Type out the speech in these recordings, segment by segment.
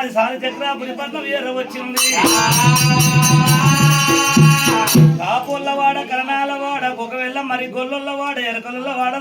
అది సారి చక్రాపురి పట్నం ఎర్ర వచ్చింది కాపుల్ల కరణాల వాడ ఒకవేళ మరి గొల్లల వాడ ఎరకల వాడ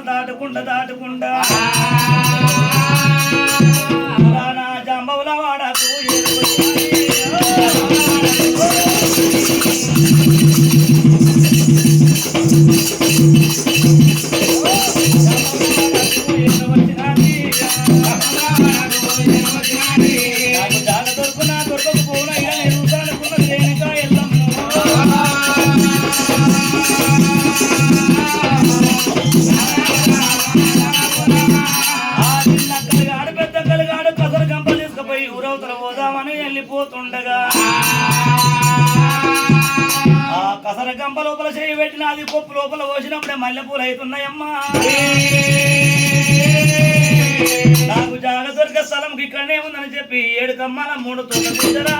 కమ్మాల మూడు తొలగించరా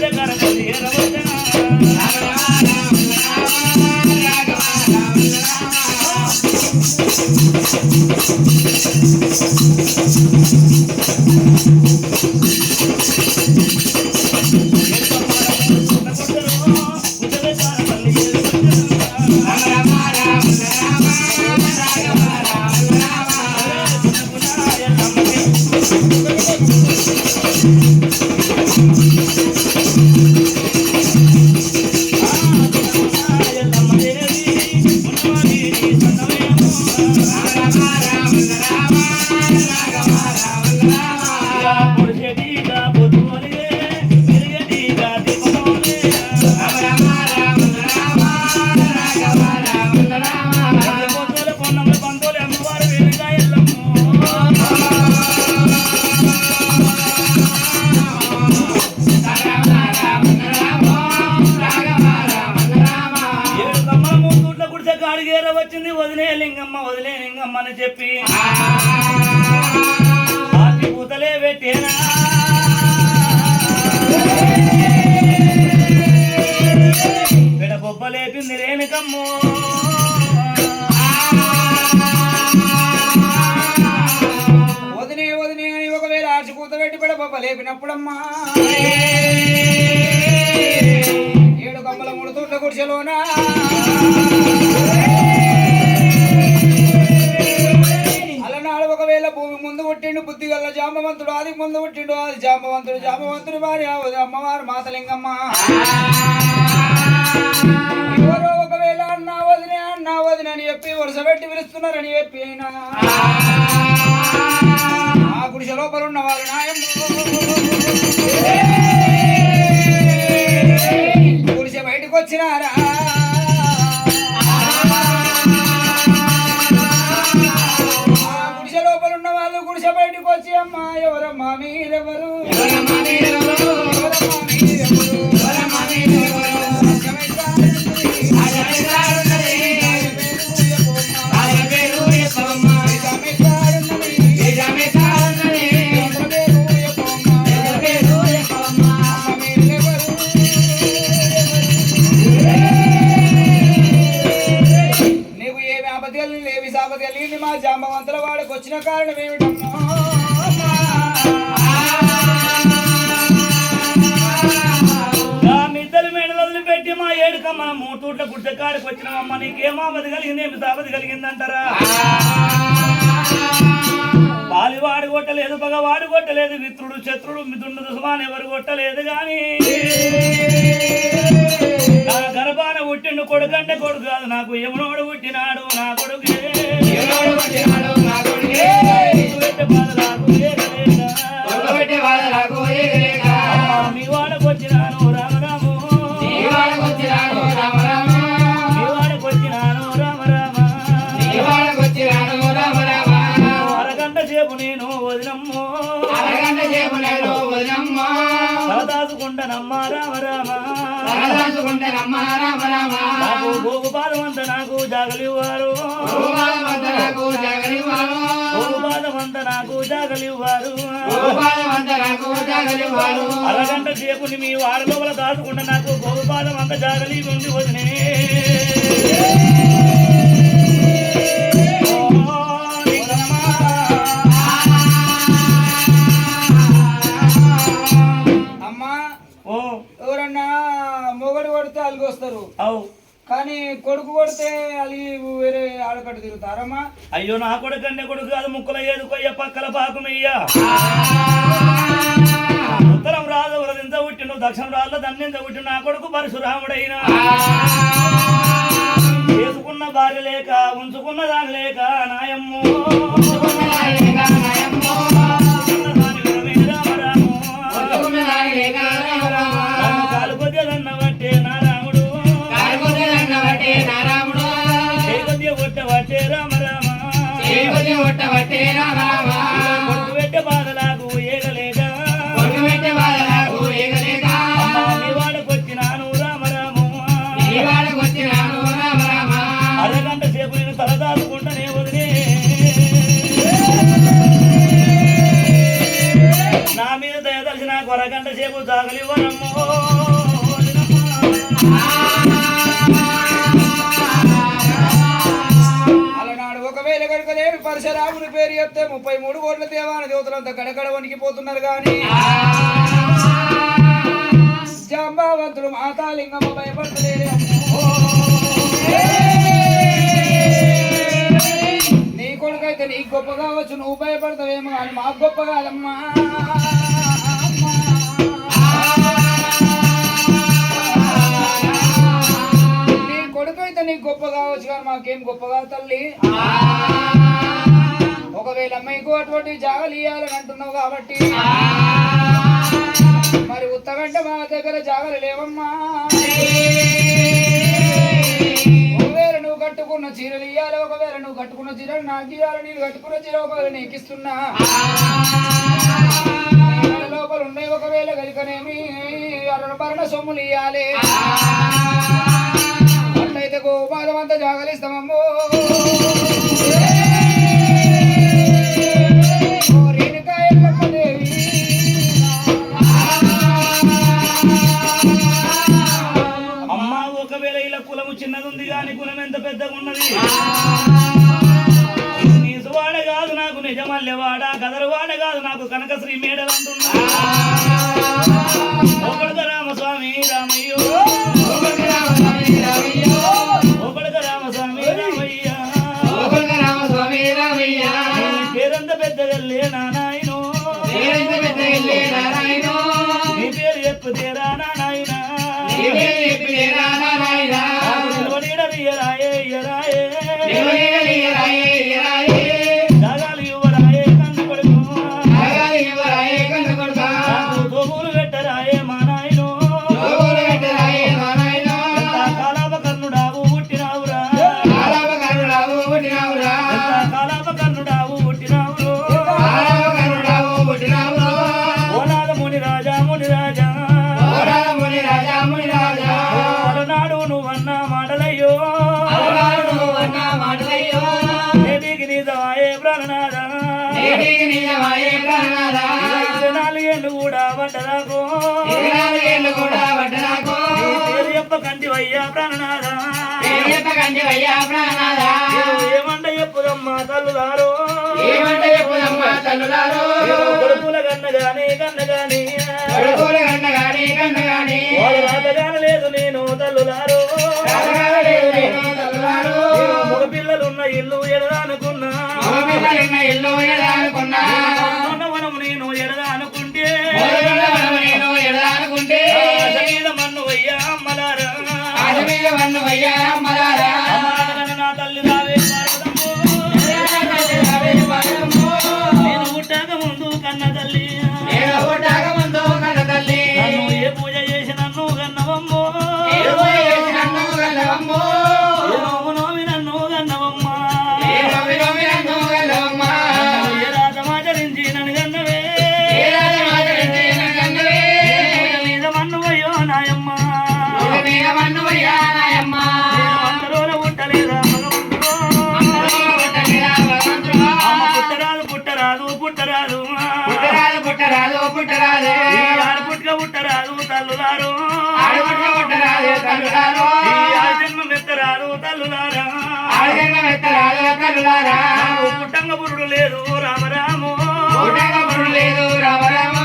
దగ్గర వచ్చింది లింగమ్మ వదిలే లింగమ్మ అని చెప్పి. ఆకి పూతలే పెట్టేనా? పెడ బొబ్బలేపింది రేణుకమ్మో. వదినే వదినే అని ఒకవేళ ఆశ కూత పెట్టి పెడ పప్ప లేపినప్పుడమ్మా. ఏడు కమ్మల మూడు తోట గుడిసెలోనా పుట్టిండు బుద్ధి గల్ల జాంబవంతుడు ఆది ముందు పుట్టిండు ఆది జాంబవంతుడు. జాంబవంతుడు భార్య అమ్మవారు మాతలింగమ్మ. ఎవరో ఒకవేళ అన్నా వదినే అన్నా వదిన అని చెప్పి వరుస పెట్టి పిలుస్తున్నారని చెప్పి అయినా. ఆ గుడిసె లోపల ఉన్నవారు నాయమ్మ వచ్చిన కారణం ఏమిటమ్మా? పెట్టి మా ఏడుకమ్మ మూటూట్ల గుడ్డ కాడికి వచ్చినామమ్మ నీకేమాపది కలిగింది ఏమి సాపది కలిగిందంటారా? బాలి వాడు కొట్టలేదు పగ వాడు కొట్టలేదు మిత్రుడు శత్రుడు మిత్రుడు దుస్మాన్ ఎవరు కొట్టలేదు కానీ నా గర్భాన పుట్టిండు కొడుకంటే కొడుకు కాదు నాకు యమునోడు పుట్టినాడు నా కొడుకు పెట్టే నేను రామ రామ రామ రామ. నాకు గోగు అంత నాకు జాగలివారు అరగంట సేపుని మీ వారి లోపల దాచుకుంటే నాకు గోగు పాదం అంత జాగలి ఉండి వదినే. అమ్మా ఓ. ఎవరన్నా మొగడు కొడితే అలిగి వస్తారు అవు కానీ కొడుకు కొడితే అలిగి తిరుగుతారమ్మా. అయ్యో నా కొడుకు అన్నే కొడుకు కాదు ముక్కల ఏదు కొయ్య పక్కల పాకుమయ్య ఉత్తరం రాదు వరదింత పుట్టిండు దక్షిణం రాళ్ళ దండింత పుట్టిండు నా కొడుకు పరశురాముడైనా. చేసుకున్న భార్య లేక ఉంచుకున్న దాని లేక నాయమ్మ. రామ రామ. కొట్టు పెట్టే ఏగలేక కొట్టు ఏగలేక. రామరాము ఇవాళకొచ్చినాను రామ. అరగంట సేపు నేను తలదాచుకుంటానే వదిలే నా మీద దయదలిసి నాకు అరగంట సేపు జాగలివ్వనమ్మో దేవతలంతా గడగడ వణికిపోతున్నారు కానీ జాంబావంతుడు మాతాలింగమ్మ భయపడతలేరే. నీ కొడుకైతే నీకు గొప్ప కావచ్చు నువ్వు భయపడతావేమో కానీ మాకు గొప్ప కాదమ్మా. నీ కొడుకైతే నీకు గొప్ప కావచ్చు కానీ మాకేం గొప్ప కాదు తల్లి. ఒకవేళ మీకు అటువంటి జాగలు ఇవ్వాలని అంటున్నావు కాబట్టి మరి ఉత్తగంట మా దగ్గర జాగలు లేవమ్మా. ఒకవేళ నువ్వు కట్టుకున్న చీరలు ఇవ్వాలి ఒకవేళ నువ్వు కట్టుకున్న చీరలు నాకు ఇవ్వాలి నేను కట్టుకున్న చీర ఒకవేళ నీకు ఇస్తున్నా. లోపల ఉన్నాయి ఒకవేళ కలికనేమి అరణపరణ సొమ్ములు ఇవ్వాలి అట్లయితే గోపాలం అంతా జాగలిస్తామమ్మో. నీసువాడ కాదు నాకు నిజమల్లెవాడ కదరువాడ కాదు నాకు కనకశ్రీ మేడలు అంటున్నా. పేరు చెప్ప కంటివయ్యా ప్రాణనాథ పేరెత్త కంటివయ్యా ప్రాణనాథా. ఏమంట చెప్పుదమ్మా తల్లుదారో ఏమంట చెప్పుదమ్మా తల్లులారో. కొడుకుల కన్నగానే కన్నగాని కొడుకులు కన్నగాని కన్నగాని. వాళ్ళు రాతగాన లేదు నేను. మగ పిల్లలున్న ఇల్లు ఎడదానుకున్నా మగ పిల్లలున్న ఇల్లు రామరాము. కుటంగ పురుడు లేదు రామరాము. కుటంగ పురుడు లేదు రామరాము.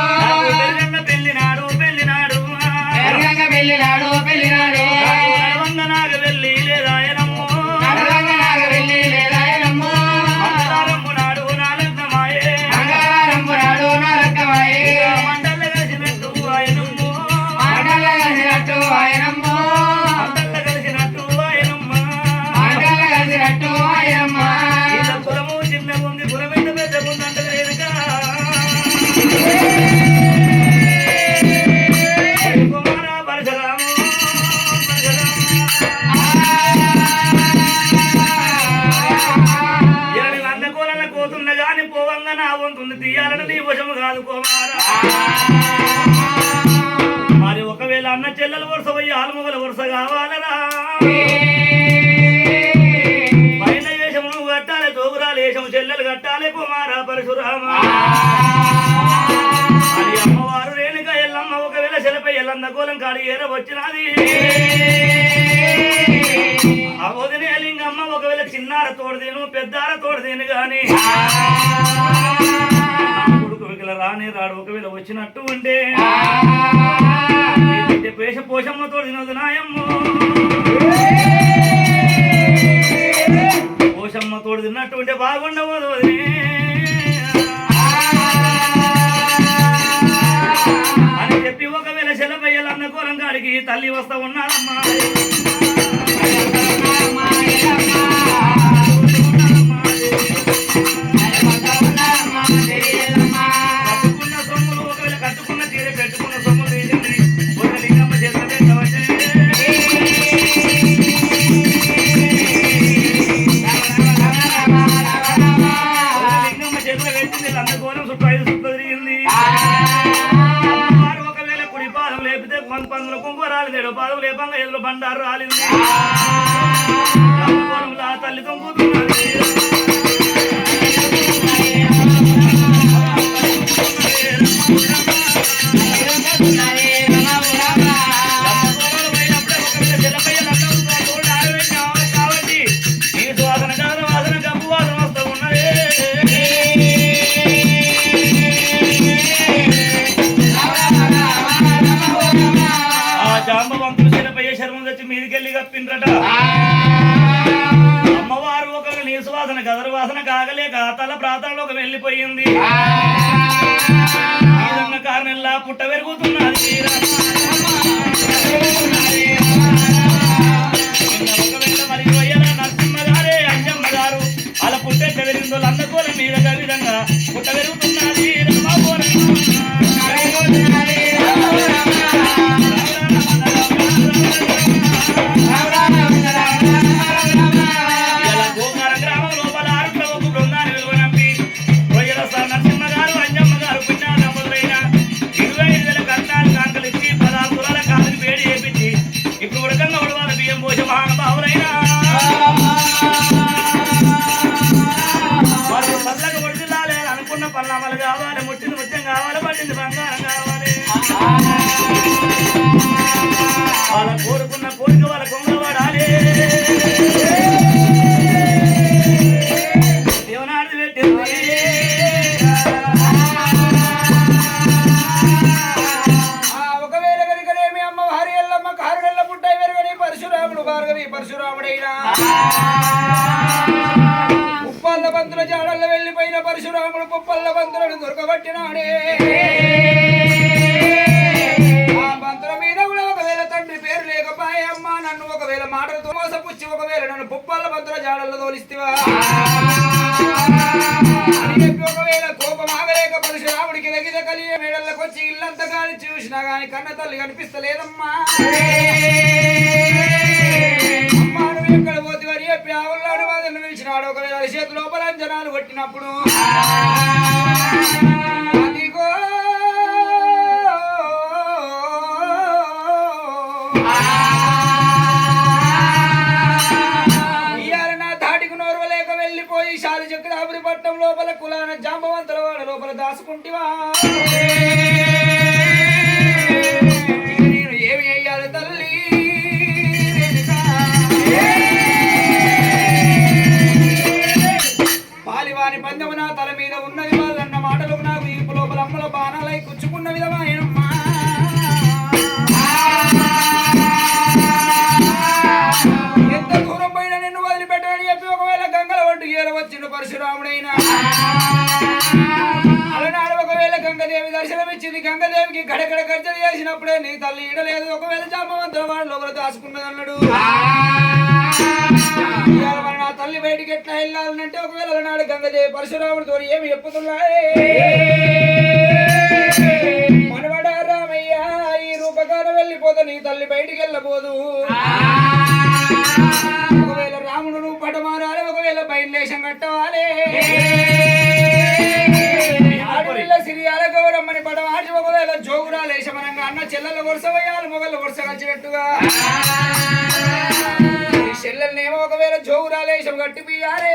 గాని కొడుకు ఒకవేళ రానే రాడు ఒకవేళ వచ్చినట్టు ఉంటే పేష పోషమ్మతో తినదు నాయమ్మ. పోషమ్మ తోడు తిన్నట్టు ఉంటే బాగుండవు అని చెప్పి ఒకవేళ సెలవు కూరంగాడికి తల్లి వస్తా ఉన్నారమ్మా. బండారు రాలింది వెళ్ళిపోయింది కారణంలా పుట్ట వెరుగు ఒకవేళ నన్ను పుప్పాల బంతుల జాడల్లో తోలిస్తేవా? ఒకవేళ కోపం ఆగలేక దగ్గర కలిగే మేడల్లోకి వచ్చి ఇల్లంతా కానీ చూసినా గాని కన్న తల్లి కనిపిస్తలేదమ్మా. ఒకవేళ చేతి లోపల జనాలు కొట్టినప్పుడు. లోపల కులాన జాంబవంతుల వాడ లోపల దాసుకుంటివా? గంగాదేవికి గడగడ గర్జన చేసినప్పుడే నీ తల్లి ఈడలేదు ఒకవేళ జామవంతుల వాడు లోపల దాచుకున్నది అన్నాడు నా తల్లి బయటికి ఎట్లా వెళ్ళాలంటే ఒకవేళ నాడు గంగదేవి పరశురాముడితో ఏమి చెప్పుతున్నాయే? మనవడ రామయ్య ఈ రూపకారం వెళ్ళిపోతే నీ తల్లి బయటికి వెళ్ళబోదు. ఒకవేళ రాముడు నువ్వు పటమారాలి ఒకవేళ బయలుదేశం కట్టవాలి. జోగురాలు అన్న చెల్లెల వరుస వేయాలి మొగల వరుస కలిసినట్టుగా. ఈ చెల్లెల్నేమో ఒకవేళ జోగు రాలేశం కట్టి పియారే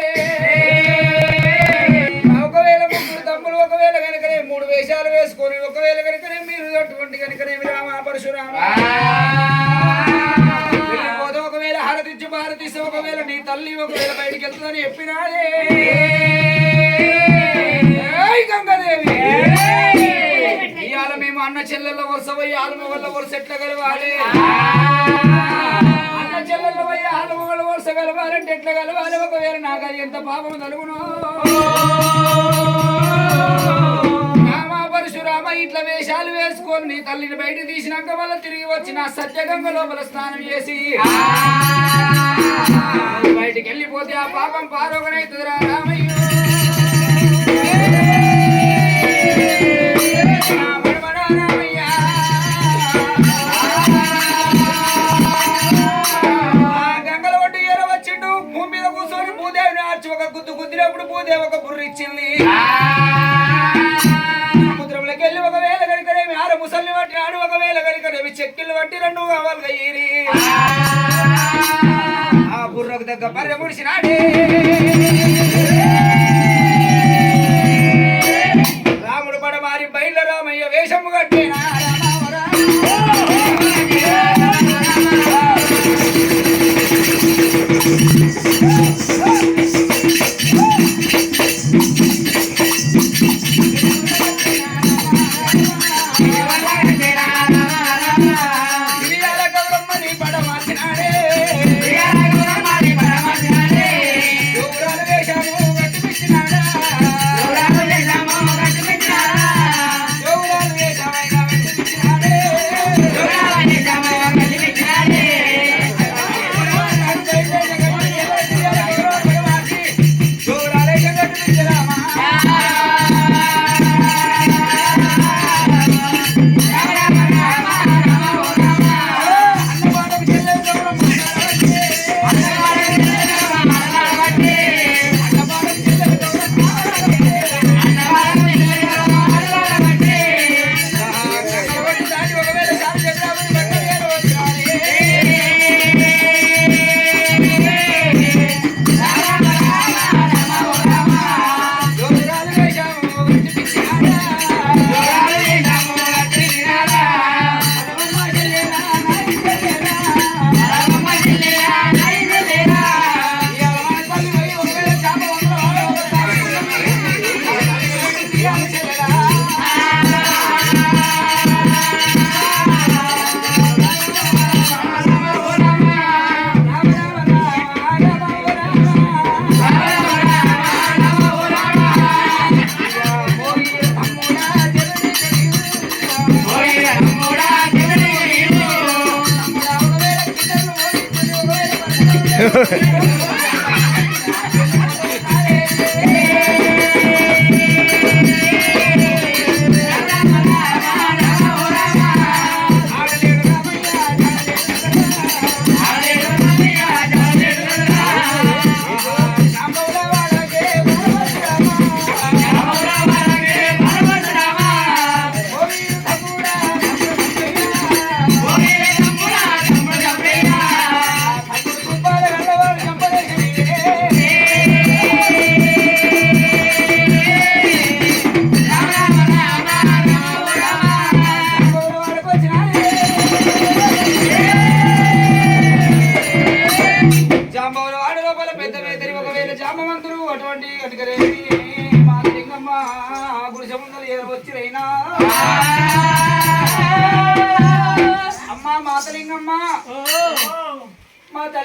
ఒకవేళ ముగ్గురు తమ్ములు ఒకవేళ కనుకనే మూడు వేషాలు వేసుకొని ఒకవేళ కనుకనే మీరు అటువంటి కనుకనే రామ పరశురామ. ఒకవేళ హారతిచ్చి భారతిస్తే ఒకవేళ నీ తల్లి ఒకవేళ బయటికి వెళ్తుందని చెప్పినాడే గంగాదేవి! మేము అన్న చెల్లెల వరుస పోయి వరుస ఎట్లా కలవాలి? అన్న చెల్లెల పోయి ఆలుమొగళ్ళ వరుస కలవాలంటే ఎట్లా కలవాలి? ఒకవేళ నాకు అది ఎంత పాపం తలుగును రామ పరశురామ ఇట్లా వేషాలు వేసుకొని నీ తల్లిని బయట తీసినాక మళ్ళీ తిరిగి వచ్చి నా సత్యగంగ లోపల స్నానం చేసి బయటికి వెళ్ళిపోతే ఆ పాపం పారోగనైతుందిరా రామయ్య. భూదేవిని ఆర్చి ఒక గుద్దు గుద్దినప్పుడు భూదేవి ఒక బుర్ర ఇచ్చింది. సముద్రంలోకి వెళ్ళి ఒకవేళ కనుకనేమి ఆరు ముసల్ని బట్టి ఆడు ఒకవేళ కనుకనేమి చెక్కిళ్ళు బట్టి రెండు కావాలి ఈరి ఆ. బుర్రకు దగ్గర బర్రె ముడిసినాడే. ハハハハ!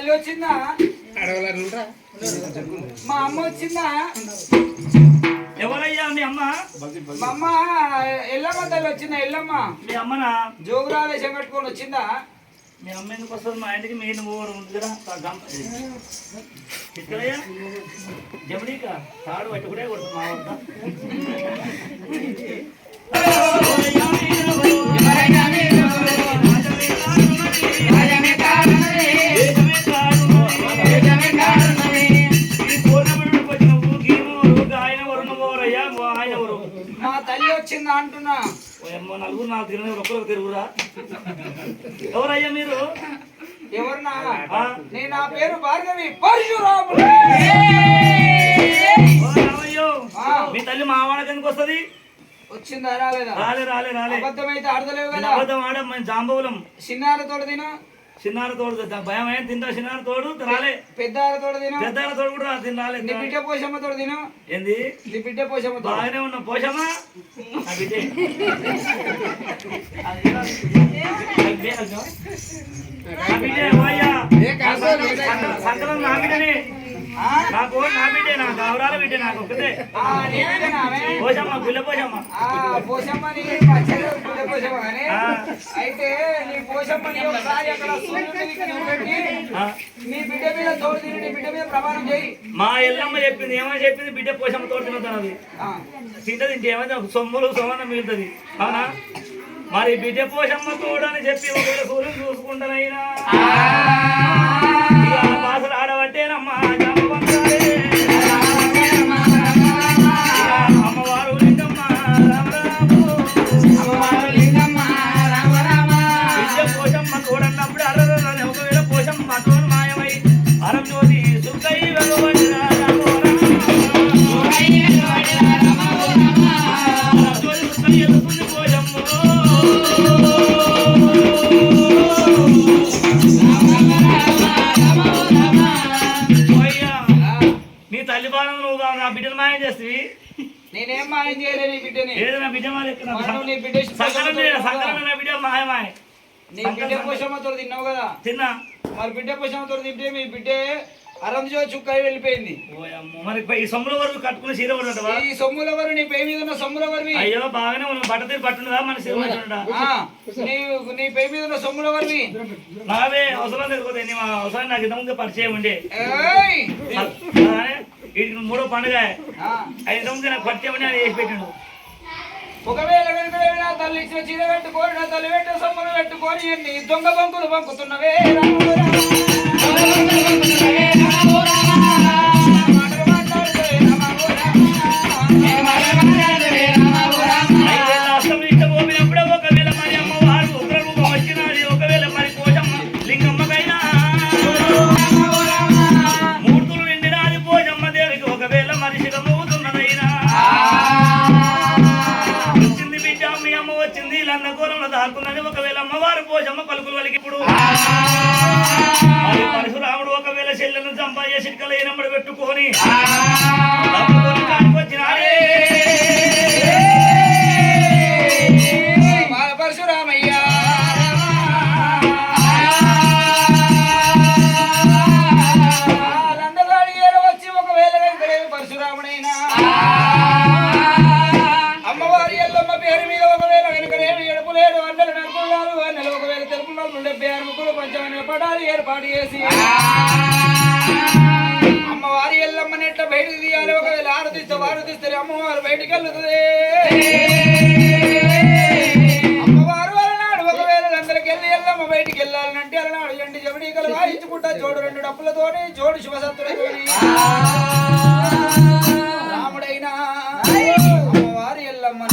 తల్లి వచ్చిందా? మా అమ్మ వచ్చిందా? ఎవరయ్యా మీ అమ్మ? మా అమ్మ ఎల్లమ్మ తల్లి వచ్చిందా ఎల్లమ్మ? మీ అమ్మనా? జోగురావేశం కట్టుకొని వచ్చిందా? మీ అమ్మ ఎందుకు వస్తుంది? మా ఇంటికి మెయిన్ ఓవర్ ఉంది కదా ఇక్కడయ్యా జమనీక తాడు పట్టి కూడా కొడుతుంది మా వద్ద. నలుగురు నాకు తిరిగిన ఒక్కరు తిరుగురా ఎవరయ్యా మీరు? ఎవరు ఆ? నేను నా పేరు భార్గవి. పరశురాముడు. మీ తల్లి మా వాడకి ఎందుకు వస్తుంది? వచ్చిందా రాలేదా? రాలే రాలే రాలే. అబద్ధమైతే ఆడతలేవు నేను కదా అబద్ధం ఆడ మేము జాంబవులం. చిన్నార తోడు తిన. చిన్నార తోడు భయం ఏం తింటా చిన్నార తోడు రాలే పెద్దార తోడు తిన పెద్దాల తోడు కూడా తిని రాలే నీ బిడ్డ పోషమ్మ తోడు తిన ఏంది నీ బిడ్డ పోషమ్మ బాగానే ఉన్నాం పోషమ్మా సంకలం నా బిడ్డనే? నాకు నా బిడ్డే నాకు గౌరాల బిడ్డే నాకు నీ? పోషమ్మ గుల్ల పోషమ్మ. ఆ, పోషమ్మ నీ పచ్చడి బిడ్డ పోషమ్మ కానీ ఆ. అయితే నీ పోషమ్మని ఒకసారి అక్కడ సూర్యుడికి నిలబెట్టి ఆ. నీ బిడ్డ మీద తోడు తిని నీ బిడ్డ మీద ప్రమాణం చేయి. మా ఎల్లమ్మ చెప్పింది ఏమని చెప్పింది? బిడ్డ పోషమ్మ తోడు ఆ. తింటది ఇంకేమైనా సొమ్ములు సొమ్మ మిగులుతుంది. అవునా? మరి బిడ్డ పోషమ్మ తోడు అని చెప్పి ఒకవేళ చూసుకుంటానైనా. మాయం చేయలే నీ బిడ్డని. ఏదో నా బిడ్డ మనం నీ బిడ్డ నా మాయమాయ నీ బిడ్డ తిన్నావు కదా? తిన్నా. మరి బిడ్డ తింటే మీ బిడ్డ అరంజో చుక్కై వెళ్ళిపోయింది. మరి ఈ సొమ్ముల వరకు కట్టుకుని కొడుతుంటవా ఈ సొమ్ములెవరు నీ పై మీద ఉన్న సొమ్ములెవరివి అయ్యో బాగానే ఉన్నావు. బట్ట తీరు మన ఆ, నీ నీ పై మీద ఉన్న సొమ్ములెవరివి నావే అవసరం తెలియదు నీ అవసరం నాకు ఇంతకుముందు పరిచయం ఉండే. వీటికి మూడో పండుగ. ఇంతకుముందు నాకు పరిచయం అది చేసి పెట్టిండు? ఒకవేళ నా తల్లి ఇచ్చిన చీర పెట్టుకొని నా తల్లి పెట్టిన సొమ్ములు పెట్టుకొని ఎన్ని దొంగ బంకులు పంపుతున్నవే రాముడు చంపయ్యే చిట్కలు పెట్టుకొని వెళ్ళాలంటే అలనాడు ఎండి జమడీకలు వాయించుకుంటా జోడు రెండు డప్పులతోని జోడు శివసత్తులతోని రాముడైనా అమ్మవారి ఎల్లమ్మ